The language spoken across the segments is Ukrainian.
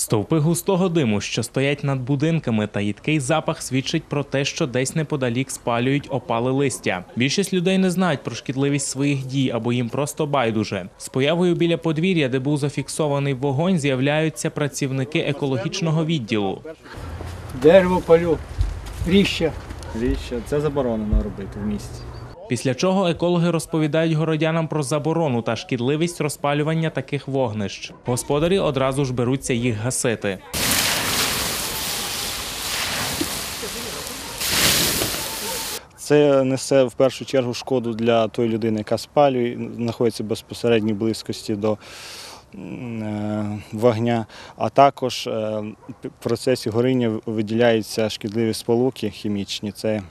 Стовпи густого диму, що стоять над будинками, та їдкий запах свідчить про те, що десь неподалік спалюють опали листя. Більшість людей не знають про шкідливість своїх дій або їм просто байдуже. З появою біля подвір'я, де був зафіксований вогонь, з'являються працівники екологічного відділу. Дерево палю, ріща. Річ, це заборонено робити в місті. Після чого екологи розповідають городянам про заборону та шкідливість розпалювання таких вогнищ. Господарі одразу ж беруться їх гасити. Це несе в першу чергу шкоду для тої людини, яка спалює, знаходиться в безпосередній близькості до е, вогня, а також е, в процесі горіння виділяються шкідливі сполуки хімічні. Це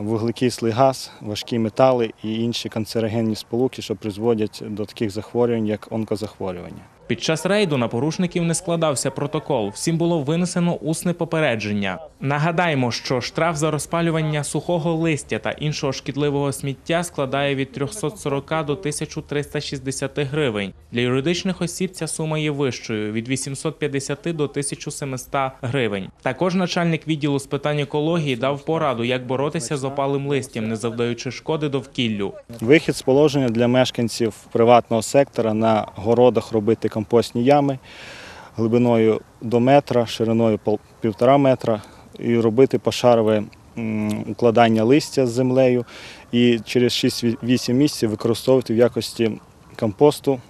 вуглекислий газ, важкі метали і інші канцерогенні сполуки, що призводять до таких захворювань, як онкозахворювання. Під час рейду на порушників не складався протокол. Всім було винесено усне попередження. Нагадаємо, що штраф за розпалювання сухого листя та іншого шкідливого сміття складає від 340 до 1360 гривень. Для юридичних осіб ця сума є вищою від 850 до 1700 гривень. Також начальник відділу з питань екології дав пораду, як боротися з опалим листям, не завдаючи шкоди довкіллю. Вихід з положення для мешканців приватного сектора на городах робити компостні ями глибиною до метра, шириною півтора метра і робити пошарове укладання листя з землею і через 6-8 місяців використовувати в якості компосту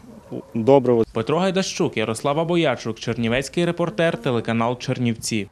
добриво Петро Гайдащук, Ярослава Боячук, Чернівецький репортер, телеканал Чернівці.